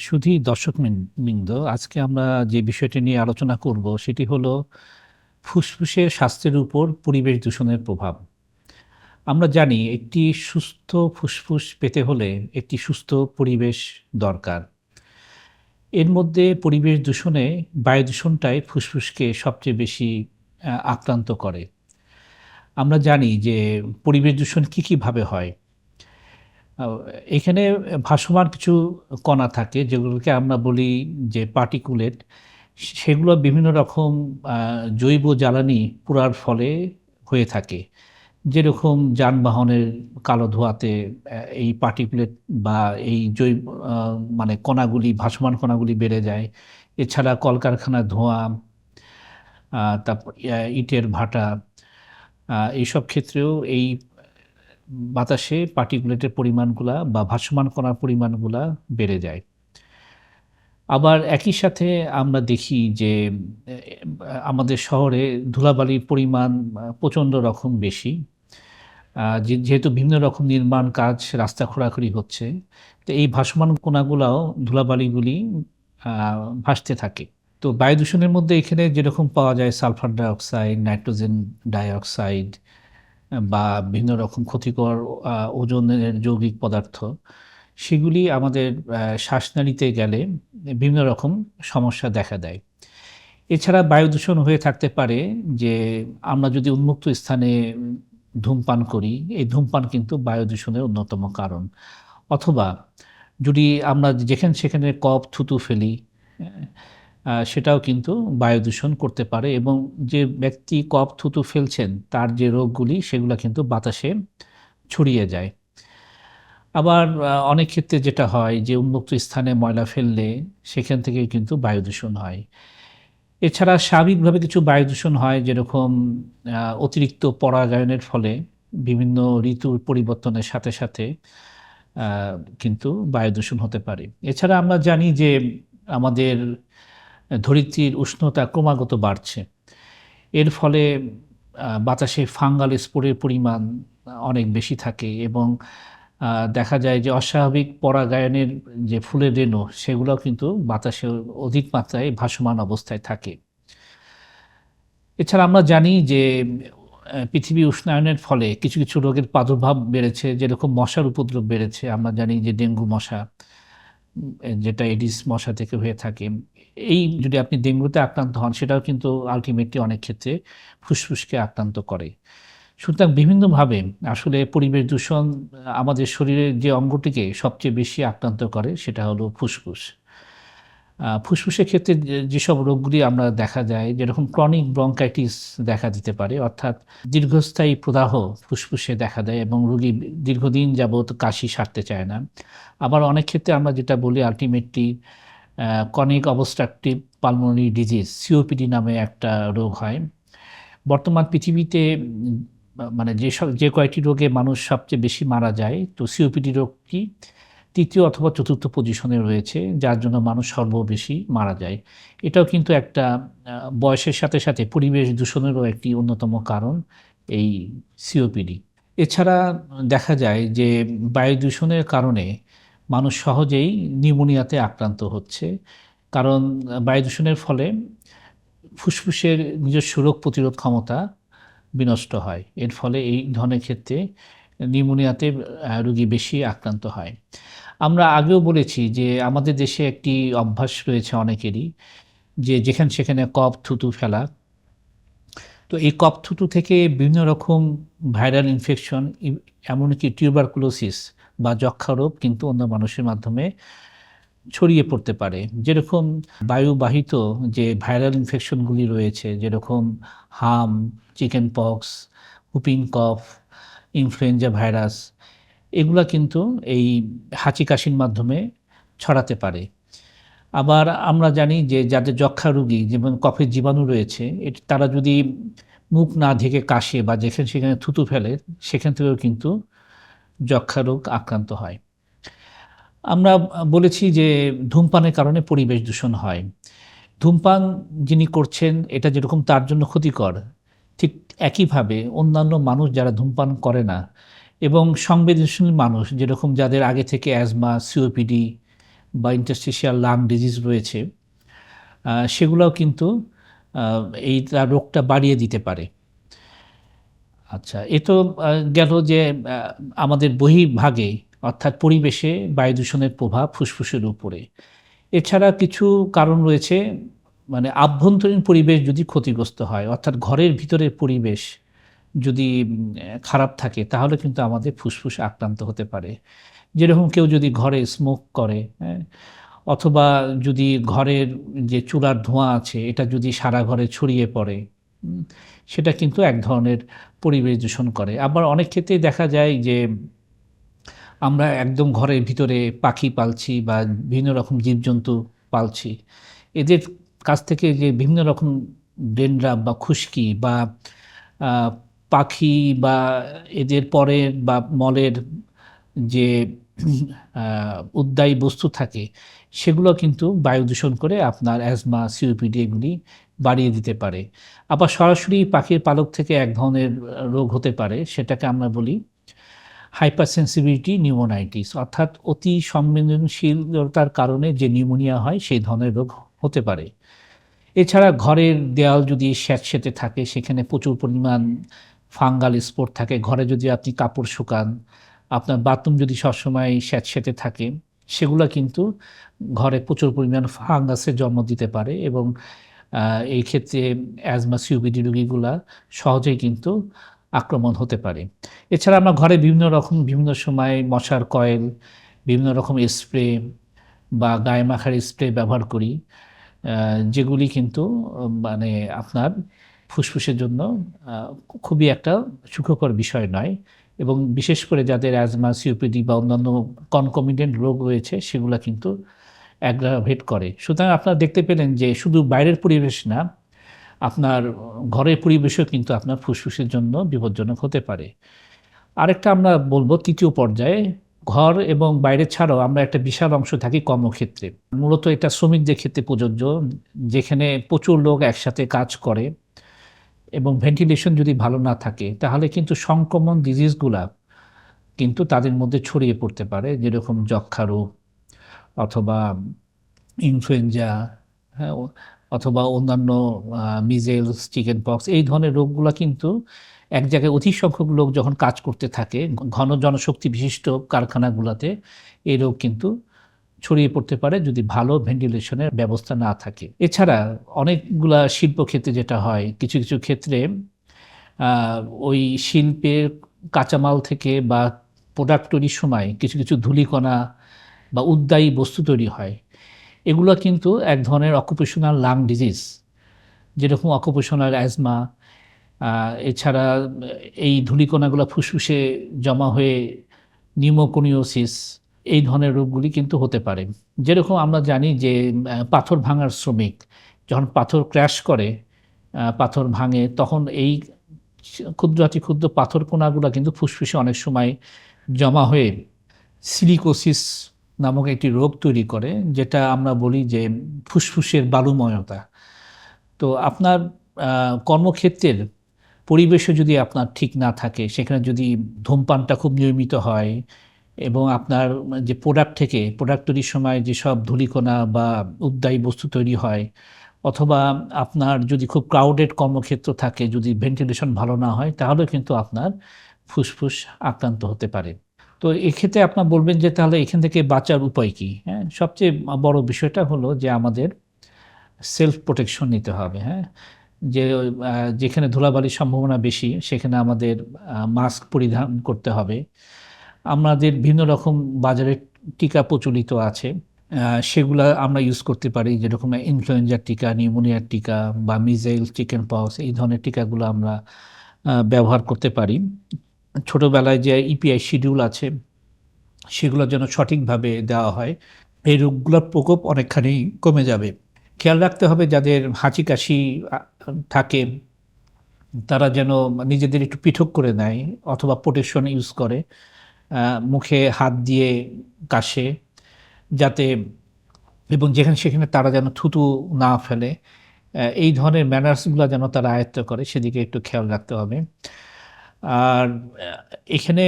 শুধুই দর্শক বৃন্দ আজকে আমরা যে বিষয়টি নিয়ে আলোচনা করব সেটি হলো ফুসফুসের স্বাস্থ্যের উপর পরিবেশ দূষণের প্রভাব। আমরা জানি একটি সুস্থ ফুসফুস পেতে হলে একটি সুস্থ পরিবেশ দরকার। এর মধ্যে পরিবেশ দূষণে বায়ু দূষণটাই ফুসফুসকে সবচেয়ে বেশি আক্রান্ত করে। আমরা জানি যে পরিবেশ দূষণ কী কীভাবে হয় এখানে ভাসমান কিছু কণা থাকে যেগুলোকে আমরা বলি যে পার্টিকুলেট। সেগুলো বিভিন্ন রকম জৈব জ্বালানি পোড়ার ফলে হয়ে থাকে। যেরকম যানবাহনের কালো ধোঁয়াতে এই পার্টিকুলেট বা এই জৈব মানে কণাগুলি, ভাসমান কণাগুলি বেড়ে যায়। এছাড়া কলকারখানার ধোঁয়া তারপর, ইটের ভাটা এইসব ক্ষেত্রেও এই বাতাসে পার্টিকুলেটের পরিমাণগুলা বা ভাসমান কণার পরিমাণগুলা বেড়ে যায়। আবার একই সাথে আমরা দেখি যে আমাদের শহরে ধুলাবালির পরিমাণ প্রচণ্ড রকম বেশি। যেহেতু বিভিন্ন রকম নির্মাণ কাজ, রাস্তা খোঁড়াখুড়ি হচ্ছে, তো এই ভাসমান কণাগুলাও ধুলাবালিগুলি ভাসতে থাকে। তো বায়ু দূষণের মধ্যে এখানে যেরকম পাওয়া যায় সালফার ডাইঅক্সাইড, নাইট্রোজেন ডাইঅক্সাইড বা বিভিন্ন রকম ক্ষতিকর ওজনের যৌগিক পদার্থ, সেগুলি আমাদের শ্বাসনালীতে গেলে বিভিন্ন রকম সমস্যা দেখা দেয়। এছাড়া বায়ু দূষণ হয়ে থাকতে পারে যে আমরা যদি উন্মুক্ত স্থানে ধূমপান করি, এই ধূমপান কিন্তু বায়ু দূষণের অন্যতম কারণ। অথবা যদি আমরা যেখানে সেখানে কপ থুতু ফেলি সেটাও কিন্তু বায়ু দূষণ করতে পারে এবং যে ব্যক্তি কপ থুতু ফেলছেন, তার যে রোগগুলি, সেগুলো কিন্তু বাতাসে ছড়িয়ে যায়। আবার অনেক ক্ষেত্রে যেটা হয় যে উন্মুক্ত স্থানে ময়লা ফেললে সেখান থেকে কিন্তু বায়ু দূষণ হয়। এছাড়া স্বাভাবিকভাবে কিছু বায়ু দূষণ হয় যেরকম অতিরিক্ত পরাগায়নের ফলে বিভিন্ন ঋতুর পরিবর্তনের সাথে সাথে কিন্তু বায়ু দূষণ হতে পারে। এছাড়া আমরা জানি যে আমাদের ধরিত্রীর উষ্ণতা ক্রমাগত বাড়ছে। এর ফলে বাতাসে ফাঙ্গাল স্পোরের পরিমাণ অনেক বেশি থাকে এবং দেখা যায় যে অস্বাভাবিক পরাগায়নের যে ফুলের রেণু সেগুলো কিন্তু বাতাসে অধিক মাত্রায় ভাসমান অবস্থায় থাকে। এছাড়া আমরা জানি যে পৃথিবী উষ্ণায়নের ফলে কিছু কিছু রোগের প্রাদুর্ভাব বেড়েছে, যেরকম মশার উপদ্রব বেড়েছে, আমরা জানি যে ডেঙ্গু মশা যেটা এডিস মশা থেকে হয়ে থাকে, এই যদি আপনি ডেঙ্গুতে আক্রান্ত হন, সেটাও কিন্তু আলটিমেটলি অনেক ক্ষেত্রে ফুসফুসকে আক্রান্ত করে। সুতরাং বিভিন্নভাবে আসলে পরিবেশ দূষণ আমাদের শরীরের যে অঙ্গটিকে সবচেয়ে বেশি আক্রান্ত করে, সেটা হলো ফুসফুস। ফুসফুসের ক্ষেত্রে যেসব রোগগুলি আমরা দেখা যায়, যেরকম ক্রনিক ব্রঙ্কাইটিস দেখা দিতে পারে, অর্থাৎ দীর্ঘস্থায়ী প্রদাহ ফুসফুসে দেখা দেয় এবং রোগী দীর্ঘদিন যাবৎ কাশি সারতে চায় না। আবার অনেক ক্ষেত্রে আমরা যেটা বলি ultimately chronic obstructive pulmonary disease COPD নামে একটা রোগ হয়। বর্তমান পৃথিবীতে মানে যে সব যে কয়েকটি রোগে মানুষ সবচেয়ে বেশি মারা যায়, তো সিওপিডি রোগটি তৃতীয় অথবা চতুর্থ পজিশনে রয়েছে, যার জন্য মানুষ সর্ববেশি মারা যায়। এটাও কিন্তু একটা বয়সের সাথে সাথে পরিবেশ দূষণেরও একটি অন্যতম কারণ এই সিওপিডি এছাড়া দেখা যায় যে বায়ু দূষণের কারণে মানুষ সহজেই নিউমোনিয়াতে আক্রান্ত হচ্ছে, কারণ বায়ু দূষণের ফলে ফুসফুসের নিজস্ব রোগ প্রতিরোধ ক্ষমতা বিনষ্ট হয়। এর ফলে এই ধরনের ক্ষেত্রে নিউমোনিয়াতে রোগী বেশি আক্রান্ত হয়। আমরা আগেও বলেছি যে আমাদের দেশে একটি অভ্যাস রয়েছে অনেকেরই যে যেখানে সেখানে কপ থুতু ফেলা। তো এই কপ থুতু থেকে বিভিন্ন রকম ভাইরাল ইনফেকশন এমনকি টিউবারকুলোসিস বা যক্ষা রোগ কিন্তু অন্য মানুষের মাধ্যমে ছড়িয়ে পড়তে পারে। যেরকম বায়ুবাহিত যে ভাইরাল ইনফেকশনগুলি রয়েছে, যেরকম হাম chicken pox whooping cough influenza virus এগুলা কিন্তু এই হাঁচি কাশির মাধ্যমে ছড়াতে পারে। আবার আমরা জানি যে যাদের যক্ষা রোগী, যেমন কফের জীবাণু রয়েছে, এটি, তারা যদি মুখ না ঢেকে কাশে বা যেখানে সেখানে থুতু ফেলে, সেখান থেকেও কিন্তু যক্ষা রোগ আক্রান্ত হয়। আমরা বলেছি যে ধূমপানের কারণে পরিবেশ দূষণ হয়। ধূমপান যিনি করছেন, এটা যেরকম তার জন্য ক্ষতিকর ঠিক একইভাবে অন্যান্য মানুষ যারা ধূমপান করে না এবং সংবেদনশীল মানুষ, যেরকম যাদের আগে থেকে অ্যাজমা, সিওপিডি বা ইন্টারস্টিশিয়াল লাং ডিজিজ রয়েছে সেগুলোও কিন্তু এই তার রোগটা বাড়িয়ে দিতে পারে। আচ্ছা এ তো গেল যে আমাদের বহির্ভাগে, অর্থাৎ পরিবেশে বায়ু দূষণের প্রভাব ফুসফুসের উপরে। এছাড়া কিছু কারণ রয়েছে মানে আভ্যন্তরীণ পরিবেশ যদি ক্ষতিগ্রস্ত হয় অর্থাৎ ঘরের ভিতরের পরিবেশ যদি খারাপ থাকে তাহলে কিন্তু আমাদের ফুসফুস আক্রান্ত হতে পারে। যেরকম কেউ যদি ঘরে স্মোক করে হ্যাঁ, অথবা যদি ঘরের যে চুলার ধোঁয়া আছে এটা যদি সারা ঘরে ছড়িয়ে পড়ে সেটা কিন্তু এক ধরনের পরিবেশ দূষণ করে। আবার অনেক ক্ষেত্রেই দেখা যায় যে আমরা একদম ঘরের ভিতরে পাখি পালছি বা বিভিন্ন রকম জীবজন্তু পালছি। এদের কাছ থেকে যে বিভিন্ন রকম ডেনড্রাম বা খুশকি বা পাখি বা এদের পরের বা মলের যে উদ্দায়ী বস্তু থাকে, সেগুলো কিন্তু বায়ু দূষণ করে আপনার অ্যাজমা, সিওপিডি এগুলি বাড়িয়ে দিতে পারে। আবার সরাসরি পাখির পালক থেকে এক ধরনের রোগ হতে পারে, সেটাকে আমরা বলি হাইপার সেন্সিবিলিটি নিউমোনাইটিস। অর্থাৎ অতি সংবেদনশীলতার কারণে যে নিউমোনিয়া হয়, সেই ধরনের রোগ হতে পারে। এছাড়া ঘরের দেওয়াল যদি স্যাঁতসেঁতে থাকে, সেখানে প্রচুর পরিমাণ ফাঙ্গাল স্পোর থাকে। ঘরে যদি আপনি কাপড় শুকান, আপনার বাথরুম যদি সবসময় স্যাঁতসেঁতে থাকে, সেগুলো কিন্তু ঘরে প্রচুর পরিমাণ ফাঙ্গাসের জন্ম দিতে পারে এবং এই ক্ষেত্রে অ্যাজমা, সিউবিডি রোগীগুলা সহজেই কিন্তু আক্রমণ হতে পারে। এছাড়া আমরা ঘরে বিভিন্ন রকম, বিভিন্ন সময় মশার কয়েল, বিভিন্ন রকম স্প্রে বা গায়ে মাখার স্প্রে ব্যবহার করি। যেগুলি কিন্তু মানে আপনার ফুসফুসের জন্য খুবই একটা সুখকর বিষয় নয়। এবং বিশেষ করে যাদের অ্যাজমা, সিওপিডি বা অন্যান্য কনকমিডেন্ট রোগ রয়েছে, সেগুলো কিন্তু অ্যাগ্রাভেট করে। সুতরাং আপনারা দেখতে পেলেন যে শুধু বাইরের পরিবেশ না, আপনার ঘরের পরিবেশও কিন্তু আপনার ফুসফুসের জন্য বিপজ্জনক হতে পারে। আরেকটা আমরা বলব, তৃতীয় পর্যায়ে ঘর এবং বাইরে ছাড়াও আমরা একটা বিশাল অংশ থাকি কর্মক্ষেত্রে। মূলত এটা শ্রমিকদের ক্ষেত্রে প্রযোজ্য, যেখানে প্রচুর লোক একসাথে কাজ করে এবং ভেন্টিলেশন যদি ভালো না থাকে, তাহলে কিন্তু সংক্রমণ ডিজিজগুলা কিন্তু তাদের মধ্যে ছড়িয়ে পড়তে পারে, যেরকম যক্ষা রোগ অথবা ইনফ্লুয়েঞ্জা হ্যাঁ অথবা অন্যান্য মিজেলস চিকেন পক্স এই ধরনের রোগগুলো কিন্তু এক জায়গায় অধিক সংখ্যক লোক যখন কাজ করতে থাকে, ঘন জনশক্তি বিশিষ্ট কারখানাগুলোতে, এই রোগ কিন্তু ছড়িয়ে পড়তে পারে যদি ভালো ভেন্টিলেশনের ব্যবস্থা না থাকে। এছাড়া অনেকগুলা শিল্পক্ষেত্রে যেটা হয়, কিছু কিছু ক্ষেত্রে ওই শিল্পের কাঁচামাল থেকে বা প্রোডাক্ট তৈরির সময় কিছু কিছু ধূলিকণা বা উদ্দায়ী বস্তু তৈরি হয়। এগুলো কিন্তু এক ধরনের অকুপেশনাল লাং ডিজিজ যেরকম অকুপেশনাল অ্যাজমা এছাড়া এই ধূলিকণাগুলো ফুসফুসে জমা হয়ে নিউমোকোনিওসিস এই ধরনের রোগগুলি কিন্তু হতে পারে। যেরকম আমরা জানি যে পাথর ভাঙার শ্রমিক যখন পাথর ক্র্যাশ করে পাথর ভাঙে, তখন এই ক্ষুদ্রাতি ক্ষুদ্র পাথর কোনাগুলো কিন্তু ফুসফুসে অনেক সময় জমা হয়ে সিলিকোসিস নামক একটি রোগ তৈরি করে, যেটা আমরা বলি যে ফুসফুসের বালুময়তা। তো আপনার কর্মক্ষেত্রের পরিবেশও যদি আপনার ঠিক না থাকে, সেখানে যদি ধূমপানটা খুব নিয়মিত হয় এবং আপনার যে প্রোডাক্ট থেকে প্রোডাক্ট তৈরির সময় যেসব ধূলিকণা বা উদ্দায়ী বস্তু তৈরি হয়, অথবা আপনার যদি খুব ক্রাউডেড কর্মক্ষেত্র থাকে, যদি ভেন্টিলেশন ভালো না হয়, তাহলেও কিন্তু আপনার ফুসফুস আক্রান্ত হতে পারে। তো এক্ষেত্রে আপনার বলবেন যে তাহলে এখান থেকে বাঁচার উপায় কি? হ্যাঁ সবচেয়ে বড় বিষয়টা হলো যে আমাদের সেলফ প্রোটেকশন নিতে হবে হ্যাঁ? যে যেখানে ধুলাবালির সম্ভাবনা বেশি, সেখানে আমাদের মাস্ক পরিধান করতে হবে। আমাদের ভিন্ন রকম বাজারে টিকা প্রচলিত আছে সেগুলা আমরা ইউজ করতে পারি, যেরকম ইনফ্লুয়েঞ্জার টিকা নিউমোনিয়ার টিকা বা মিজাইল চিকেন পক্স এই ধরনের টিকাগুলো আমরা ব্যবহার করতে পারি। ছোটোবেলায় যে ইপিআই শিডিউল আছে, সেগুলো যেন সঠিকভাবে দেওয়া হয়, এই রোগগুলোর প্রকোপ অনেকখানি কমে যাবে। খেয়াল রাখতে হবে যাদের হাঁচি কাশি থাকে, তারা যেন নিজেদের একটু পৃথক করে নেয় অথবা প্রোটেকশন ইউজ করে মুখে হাত দিয়ে কাশে, যাতে এবং যেখানে সেখানে তারা যেন থুতু না ফেলে এই ধরনের ম্যানার্সগুলো যেন তারা আয়ত্ত করে, সেদিকে একটু খেয়াল রাখতে হবে। আর এখানে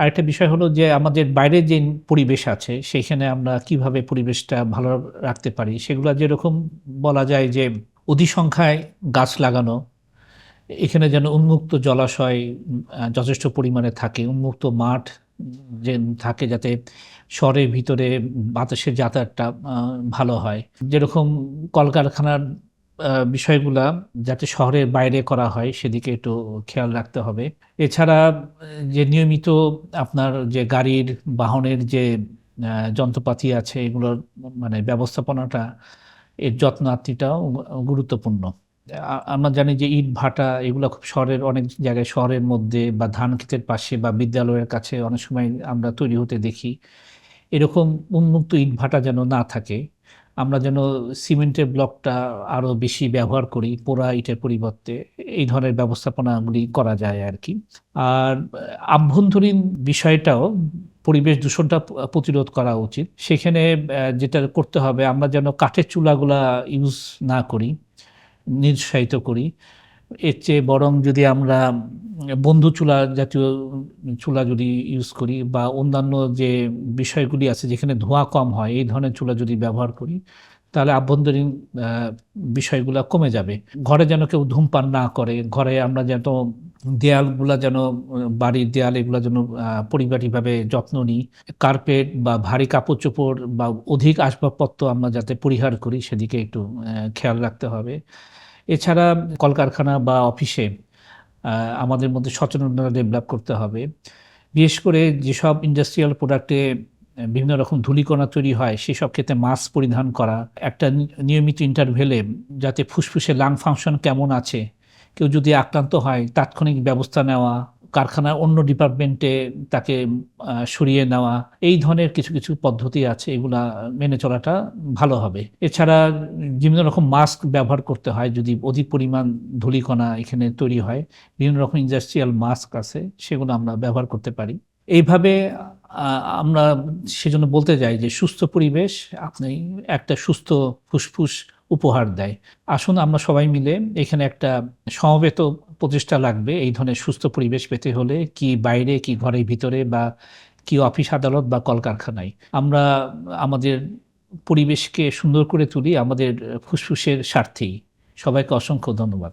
আরেকটা বিষয় হলো যে আমাদের বাইরে যে পরিবেশ আছে সেখানে আমরা কীভাবে পরিবেশটা ভালো রাখতে পারি? সেগুলো যেরকম বলা যায় যে অধিসংখ্যায় গাছ লাগানো, এখানে যেন উন্মুক্ত জলাশয় যথেষ্ট পরিমাণে থাকে, উন্মুক্ত মাঠ যে থাকে যাতে শহরের ভিতরে বাতাসের যাতায়াতটা ভালো হয়। যেরকম কলকারখানার বিষয়গুলা যাতে শহরের বাইরে করা হয় সেদিকে একটু খেয়াল রাখতে হবে। এছাড়া, যে নিয়মিত আপনার যে গাড়ির বাহনের যে যন্ত্রপাতি আছে, এগুলোর মানে ব্যবস্থাপনাটা, এর যত্নার্থীটাও গুরুত্বপূর্ণ। আমরা জানি যে ইট, ভাটা এগুলো খুব শহরের, অনেক জায়গায় শহরের মধ্যে বা ধান ক্ষেতের পাশে বা বিদ্যালয়ের কাছে অনেক সময় আমরা তৈরি হতে দেখি। এরকম উন্মুক্ত ইট, ভাটা যেন না থাকে আমরা যেন সিমেন্টের ব্লকটা আরও বেশি ব্যবহার করি, পোড়া ইটের পরিবর্তে, এই ধরনের ব্যবস্থাপনাগুলি করা যায় আর কি আর আভ্যন্তরীণ বিষয়টাও পরিবেশ দূষণটা প্রতিরোধ করা উচিত। সেখানে যেটা করতে হবে, আমরা যেন কাঠের চুলাগুলা ইউজ না করি, নিরুৎসাহিত করি। এর চেয়ে বরং যদি আমরা বন্ধু চুলা জাতীয় চুলা যদি ইউজ করি বা অন্যান্য যে বিষয়গুলি আছে যেখানে ধোঁয়া কম হয় এই ধরনের চুলা যদি ব্যবহার করি তাহলে আভ্যন্তরীণ বিষয়গুলো কমে যাবে। ঘরে যেন কেউ ধূমপান না করে ঘরে আমরা যেন দেয়ালগুলা যেন বাড়ির দেয়াল এগুলো যেন আহ, পরিপাটিভাবে যত্ন নিই কার্পেট বা ভারী কাপড় চোপড় বা অধিক আসবাবপত্র আমরা যাতে পরিহার করি সেদিকে একটু খেয়াল রাখতে হবে। এছাড়া কলকারখানা বা অফিসে আমাদের মধ্যে সচেতনতা ডেভেলপ করতে হবে। বিশেষ করে যেসব ইন্ডাস্ট্রিয়াল প্রোডাক্টে বিভিন্ন রকম ধূলিকণা তৈরি হয়, সেসব ক্ষেত্রে মাস্ক পরিধান করা, একটা নিয়মিত ইন্টারভেলে যাতে ফুসফুসে লাং ফাংশন কেমন আছে, কেউ যদি আক্রান্ত হয়, তাৎক্ষণিক ব্যবস্থা নেওয়া কারখানার অন্য ডিপার্টমেন্টে তাকে সরিয়ে নেওয়া, এই ধরনের কিছু কিছু পদ্ধতি আছে এগুলা মেনে চলাটা ভালো হবে। এছাড়া বিভিন্ন রকম মাস্ক ব্যবহার করতে হয় যদি অধিক পরিমাণ ধূলিকণা এখানে তৈরি হয়। বিভিন্ন রকম ইন্ডাস্ট্রিয়াল মাস্ক আছে, সেগুলো আমরা ব্যবহার করতে পারি। এইভাবে আমরা সেজন্য বলতে যাই যে সুস্থ পরিবেশ আপনি একটা সুস্থ ফুসফুস উপহার দেয়। আসুন আমরা সবাই মিলে এখানে একটা সমবেত প্রচেষ্টা লাগবে এই ধরনের সুস্থ পরিবেশ পেতে হলে কি বাইরে, কি ঘরের ভিতরে বা কি অফিস আদালত বা কলকারখানায়। আমরা আমাদের পরিবেশকে সুন্দর করে তুলি, আমাদের ফুসফুসের স্বার্থেই। সবাইকে অসংখ্য ধন্যবাদ।